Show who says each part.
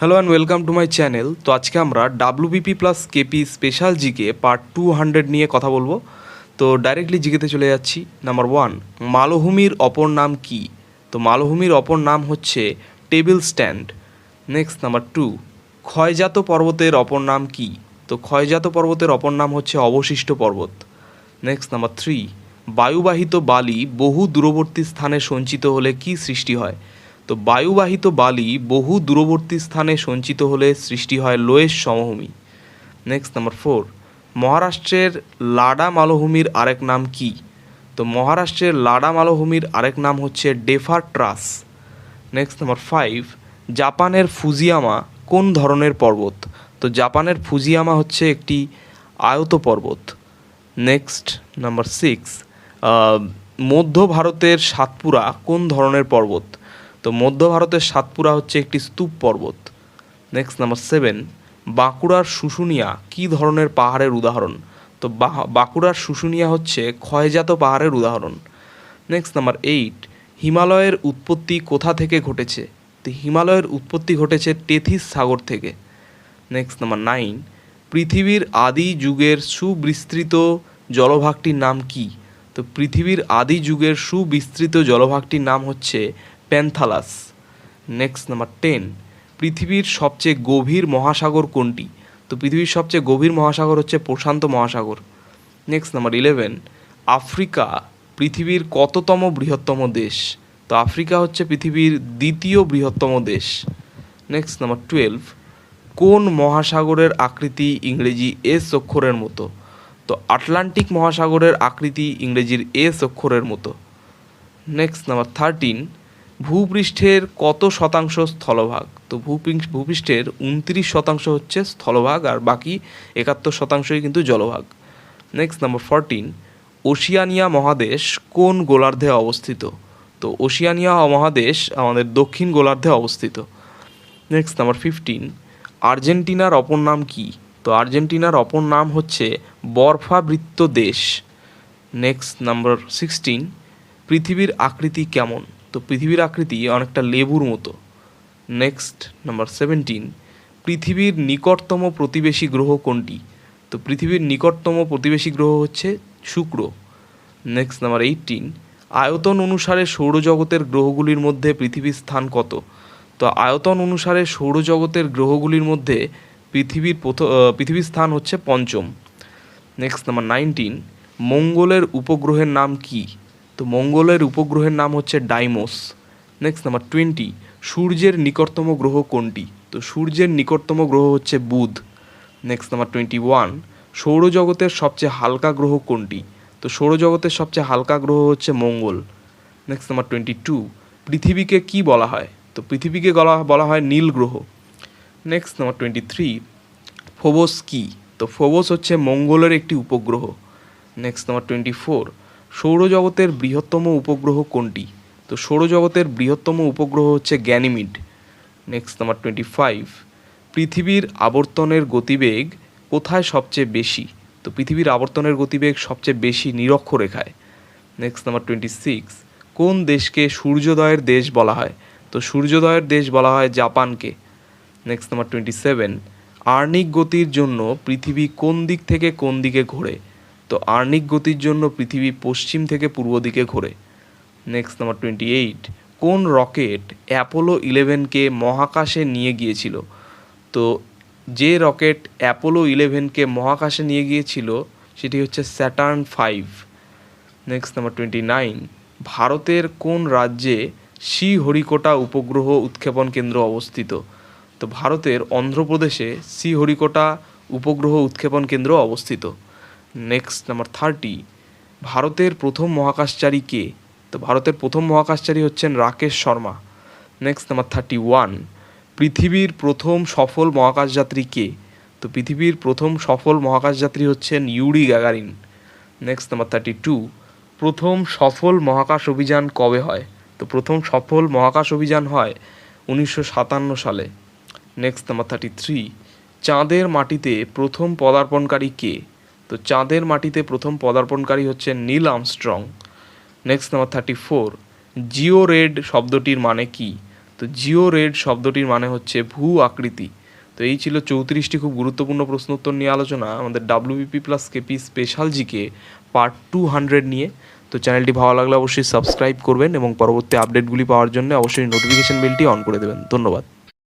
Speaker 1: Hello and welcome to my channel তো আজকে আমরা WBP plus KP special GK part two hundred নিয়ে কথা বলব। তো ডাইরেক্টলি জিকেতে চলে যাচ্ছি। নাম্বার ওয়ান মালভূমির অপর নাম কি? তো মালভূমির অপর নাম হচ্ছে table stand next number two ক্ষয়জাত পর্বতের অপর নাম কি? তো ক্ষয়জাত পর্বতের অপর নাম হচ্ছে অবশিষ্ট পর্বত। নেক্সট নাম্বার থ্রি বায়ুবাহিত বালি বহু দূরবর্তী স্থানে সঞ্চিত হলে কি সৃষ্টি হয়? তো বায়ুবাহিত বালি বহু দূরবর্তী স্থানে সঞ্চিত হলে সৃষ্টি হয় লোয়েস সমভূমি। নেক্সট নাম্বার ফোর মহারাষ্ট্রের লাডা মালভূমির আরেক নাম কি? তো মহারাষ্ট্রের লাডা মালভূমির আরেক নাম হচ্ছে ডেফার ট্রাস। নেক্সট নাম্বার ফাইভ জাপানের ফুজিয়ামা কোন ধরনের পর্বত? তো জাপানের ফুজিয়ামা হচ্ছে একটি আয়ত পর্বত। নেক্সট নাম্বার সিক্স মধ্য ভারতের সাতপুরা কোন ধরনের পর্বত? তো মধ্য ভারতের সাতপুরা হচ্ছে একটি স্তূপ পর্বত। নেক্সট নাম্বার সেভেন বাঁকুড়ার শুশুনিয়া কী ধরনের পাহাড়ের উদাহরণ? তো বাঁকুড়ার শুশুনিয়া হচ্ছে ক্ষয়জাত পাহাড়ের উদাহরণ। নেক্সট নাম্বার এইট হিমালয়ের উৎপত্তি কোথা থেকে ঘটেছে? তো হিমালয়ের উৎপত্তি ঘটেছে টেথিস সাগর থেকে। নেক্সট নাম্বার নাইন পৃথিবীর আদি যুগের সুবিস্তৃত জলভাগটির নাম কি? তো পৃথিবীর আদি যুগের সুবিস্তৃত জলভাগটির নাম হচ্ছে প্যান্থালাস নেক্সট নাম্বার টেন পৃথিবীর সবচেয়ে গভীর মহাসাগর কোনটি? তো পৃথিবীর সবচেয়ে গভীর মহাসাগর হচ্ছে প্রশান্ত মহাসাগর। নেক্সট নাম্বার ইলেভেন আফ্রিকা পৃথিবীর কততম বৃহত্তম দেশ? তো আফ্রিকা হচ্ছে পৃথিবীর দ্বিতীয় বৃহত্তম দেশ। নেক্সট নাম্বার টুয়েলভ কোন মহাসাগরের আকৃতি ইংরেজি এস অক্ষরের মতো? তো আটলান্টিক মহাসাগরের আকৃতি ইংরেজির এস অক্ষরের মতো। নেক্সট নাম্বার থার্টিন ভূপৃষ্ঠের কত শতাংশ স্থলভাগ? তো ভূপৃষ্ঠ ভূপৃষ্ঠের উনত্রিশ শতাংশ হচ্ছে স্থলভাগ আর বাকি একাত্তর শতাংশই কিন্তু জলভাগ। নেক্সট নাম্বার ফরটিন ওশিয়ানিয়া মহাদেশ কোন গোলার্ধে অবস্থিত? তো ওশিয়ানিয়া মহাদেশ আমাদের দক্ষিণ গোলার্ধে অবস্থিত। নেক্সট নাম্বার ফিফটিন আর্জেন্টিনার অপর নাম কি? তো আর্জেন্টিনার অপর নাম হচ্ছে বরফাবৃত্ত দেশ। নেক্সট নাম্বার সিক্সটিন পৃথিবীর আকৃতি কেমন? তো পৃথিবীর আকৃতি অনেকটা লেবুর মতো। নেক্সট নাম্বার সেভেন্টিন পৃথিবীর নিকটতম প্রতিবেশী গ্রহ কোনটি? তো পৃথিবীর নিকটতম প্রতিবেশী গ্রহ হচ্ছে শুক্র। নেক্সট নাম্বার এইটিন আয়তন অনুসারে সৌরজগতের গ্রহগুলির মধ্যে পৃথিবীর স্থান কত? তো আয়তন অনুসারে সৌরজগতের গ্রহগুলির মধ্যে পৃথিবীর পৃথিবীর স্থান হচ্ছে পঞ্চম। নেক্সট নাম্বার নাইনটিন মঙ্গলের উপগ্রহের নাম কি? তো মঙ্গলের উপগ্রহের নাম হচ্ছে ডাইমোস। নেক্সট নাম্বার টোয়েন্টি সূর্যের নিকটতম গ্রহ কোনটি? তো সূর্যের নিকটতম গ্রহ হচ্ছে বুধ। নেক্সট নাম্বার টোয়েন্টি ওয়ান সৌরজগতের সবচেয়ে হালকা গ্রহ কোনটি? তো সৌরজগতের সবচেয়ে হালকা গ্রহ হচ্ছে মঙ্গল। নেক্সট নাম্বার টোয়েন্টি টু পৃথিবীকে কি বলা হয়? তো পৃথিবীকে বলা বলা হয় নীল গ্রহ। Next number twenty three Phobos কি? তো ফোবোস হচ্ছে মঙ্গলের একটি উপগ্রহ। নেক্সট নাম্বার টোয়েন্টি ফোর সৌরজগতের বৃহত্তম উপগ্রহ কোনটি? তো সৌরজগতের বৃহত্তম উপগ্রহ হচ্ছে Ganymede. Next number twenty five পৃথিবীর আবর্তনের গতিবেগ কোথায় সবচেয়ে বেশি? তো পৃথিবীর আবর্তনের গতিবেগ সবচেয়ে বেশি নিরক্ষরেখায় নেক্সট নাম্বার টোয়েন্টি সিক্স কোন দেশকে সূর্যোদয়ের দেশ বলা হয়? তো সূর্যোদয়ের দেশ বলা হয় জাপানকে। নেক্সট নাম্বার টোয়েন্টি সেভেন আর্নিক গতির জন্য পৃথিবী কোন দিক থেকে কোন দিকে ঘোরে? তো আর্নিক গতির জন্য পৃথিবী পশ্চিম থেকে পূর্ব দিকে ঘোরে। নেক্সট নাম্বার টোয়েন্টি এইট কোন রকেট অ্যাপোলো ইলেভেনকে মহাকাশে নিয়ে গিয়েছিল? তো যে রকেট অ্যাপোলো ইলেভেনকে মহাকাশে নিয়ে গিয়েছিল, সেটি হচ্ছে Saturn five. Next number twenty nine ভারতের কোন রাজ্যে শ্রীহরিকোটা উপগ্রহ উৎক্ষেপণ কেন্দ্র অবস্থিত? তো ভারতের অন্ধ্রপ্রদেশে শ্রীহরিকোটা উপগ্রহ উৎক্ষেপণ কেন্দ্র অবস্থিত। নেক্সট নাম্বার থার্টি ভারতের প্রথম মহাকাশচারী কে? তো ভারতের প্রথম মহাকাশচারী হচ্ছেন Rakesh Sharma. Next number thirty one পৃথিবীর প্রথম সফল মহাকাশযাত্রী কে? তো পৃথিবীর প্রথম সফল মহাকাশযাত্রী হচ্ছেন Yuri Gagarin. Next number thirty two প্রথম সফল মহাকাশ অভিযান কবে হয়? তো প্রথম সফল মহাকাশ অভিযান হয় উনিশশো সাতান্ন সালে। নেক্সট নাম্বার থার্টি থ্রি চাঁদের মাটিতে প্রথম পদার্পণকারী কে? তো চাঁদের মাটিতে প্রথম পদার্পণকারী হচ্ছে Neil Armstrong. Next number thirty four geoid শব্দটির মানে কি? তো জিও রেড শব্দটির মানে হচ্ছে ভূ আকৃতি। তো এই ছিল চৌত্রিশটি খুব গুরুত্বপূর্ণ প্রশ্ন উত্তর নিয়ে আলোচনা। আমাদের WBP plus KP special GK part two hundred নিয়ে। তো চ্যানেলটি ভালো লাগলে অবশ্যই সাবস্ক্রাইব করবেন এবং পরবর্তী আপডেটগুলি পাওয়ার জন্য অবশ্যই নোটিফিকেশন বেলটি অন করে দেবেন। ধন্যবাদ।